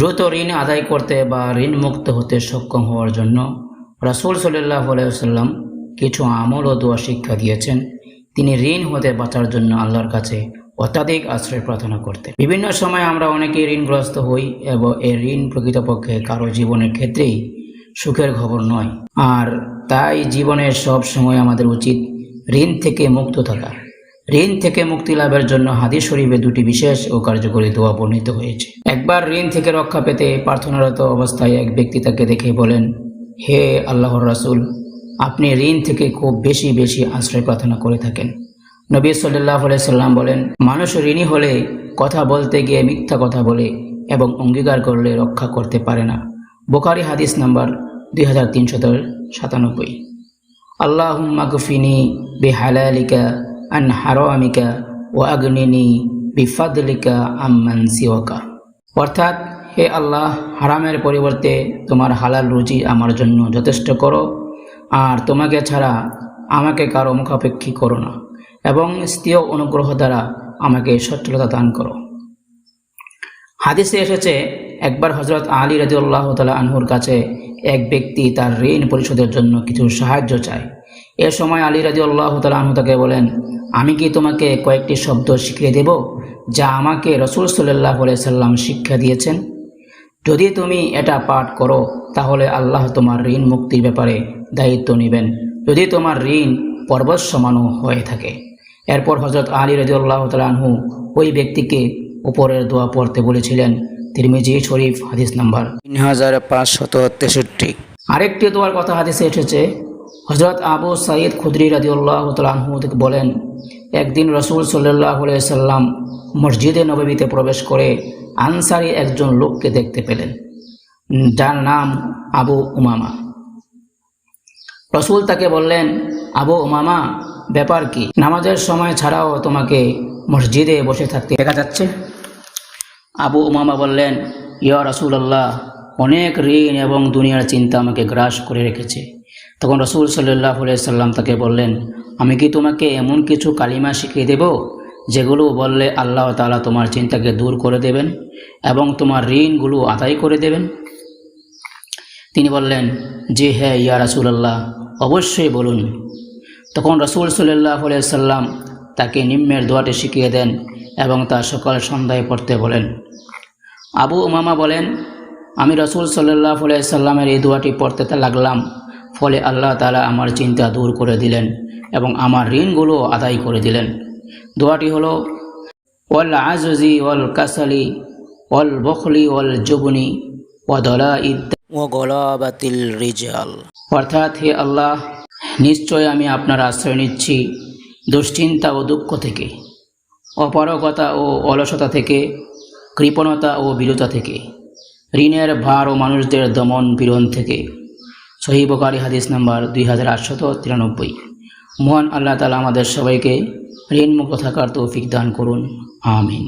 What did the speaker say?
দ্রুত ঋণ আদায় করতে বা ঋণ মুক্ত হতে সক্ষম হওয়ার জন্য রাসুল সাল্লাহ আলাইসাল্লাম কিছু আমল ও দোয়া শিক্ষা দিয়েছেন। তিনি ঋণ হতে বাঁচার জন্য আল্লাহর কাছে অত্যাধিক আশ্রয় প্রার্থনা করতেন। বিভিন্ন সময় আমরা অনেকেই ঋণগ্রস্ত হই এবং এই ঋণ প্রকৃতপক্ষে কারও জীবনের ক্ষেত্রেই সুখের খবর নয়। আর তাই জীবনের সব সময় আমাদের উচিত ঋণ থেকে মুক্ত থাকা। ঋণ থেকে মুক্তি লাভের জন্য হাদিস শরীফে দুটি বিশেষ ও কার্যকরী দোয়া বর্ণিত হয়েছে। একবার ঋণ থেকে রক্ষা পেতে প্রার্থনারত অবস্থায় এক ব্যক্তি তাকে দেখে বলেন, হে আল্লাহর রাসূল, আপনি ঋণ থেকে খুব বেশি বেশি আশ্রয় প্রার্থনা করে থাকেন। নবী সাল্লাহ সাল্লাম বলেন, মানুষ ঋণী হলে কথা বলতে গিয়ে মিথ্যা কথা বলে এবং অঙ্গীকার করলে রক্ষা করতে পারে না। বোকারি হাদিস নাম্বার দুই হাজার তিনশত সাতানব্বই। আল্লাহ মাগফিনি বি হালালিকা আন হারামিকা ও আগ্নিনি বিফাদলিকা আম্মান সিওয়াকা অর্থাৎ, হে আল্লাহ, হারামের পরিবর্তে তোমার হালাল রুচি আমার জন্য যথেষ্ট করো, আর তোমাকে ছাড়া আমাকে কারও মুখাপেক্ষী করো না, এবং স্ত্রীয় অনুগ্রহ দ্বারা আমাকে সচ্ছলতা দান করো। হাদিসে এসেছে, একবার হজরত আলী রাজিউল্লাহ তালা আনহুর কাছে এক ব্যক্তি তার ঋণ পরিশোধের জন্য কিছু সাহায্য চায়। এ সময় আলী রাজিউল্লাহ তালা আনহু তাকে বলেন, আমি কি তোমাকে কয়েকটি শব্দ শিখিয়ে দেব যা আমাকে রসুল সাল্লাহ সাল্লাম শিক্ষা দিয়েছেন? যদি তুমি এটা পাঠ করো, তাহলে আল্লাহ তোমার ঋণ মুক্তির ব্যাপারে দায়িত্ব নেবেন। যদি তোমার ঋণ পর্বত সমানও হয়ে থাকে। এরপর হজরত আলী রাজিউল্লাহ তালাহু ওই ব্যক্তিকে উপরের দোয়া পড়তে বলেছিলেন, তিরমিজি শরীফ, হাদিস নাম্বার তিন হাজার পাঁচশত তেষট্টি। আরেকটি দোয়ার কথা হাদিসে এসেছে হজরত আবু সাইদ খুদরি রাজিউল্লাহ তালাহু থেকে বলেন, একদিন রসুল সাল্লাহ সাল্লাম মসজিদে নবমীতে প্রবেশ করে আনসারি একজন লোককে দেখতে পেলেন। যার নাম আবু উমামা। রসুল তাকে বললেন, আবু উমামা, ব্যাপার কি? নামাজের সময় ছাড়াও তোমাকে মসজিদে বসে থাকতে দেখা যাচ্ছে? আবু উমামা বললেন, ইয়া রসুল আল্লাহ অনেক ঋণ এবং দুনিয়ার চিন্তা আমাকে গ্রাস করে রেখেছে। তখন রসুল সাল্লাহ সাল্লাম তাকে বললেন, আমি কি তোমাকে এমন কিছু কালিমা শিখিয়ে দেব যেগুলো বললে আল্লাহ তালা তোমার চিন্তাকে দূর করে দেবেন এবং তোমার ঋণগুলো আদায় করে দেবেন? তিনি বললেন যে হ্যাঁ ইয়া রাসুলাল্লাহ, অবশ্যই বলুন। তখন রসুল সাল্লাহ সাল্লাম তাকে নিম্নের দোয়াটি শিখিয়ে দেন এবং তা সকাল সন্ধ্যায় পড়তে বলেন। আবু উমামা বলেন, আমি রসুল সাল্লাহ সাল্লামের এই দোয়াটি পড়তে লাগলাম। ফলে আল্লাহ তালা আমার চিন্তা দূর করে দিলেন এবং আমার ঋণগুলো আদায় করে দিলেন। দোয়াটি হলো, ওয়াল আজজি ওয়াল কাসালি ওয়াল বখলি ওয়াল জুবনি ইদ ও রিজাল। অর্থাৎ হে আল্লাহ, নিশ্চয় আমি আপনার আশ্রয় নিচ্ছি দুশ্চিন্তা ও দুঃখ থেকে, অপারগতা ও অলসতা থেকে, কৃপণতা ও বিরতা থেকে, ঋণের ভার ও মানুষদের দমন পীড়ন থেকে। সহিবকারী হাদিস নাম্বার দুই হাজার আটশত তিরানব্বই। মহান আল্লাহ তালা আমাদের সবাইকে ঋণমুক্ত থাকার তৌফিক দান করুন। আমিন।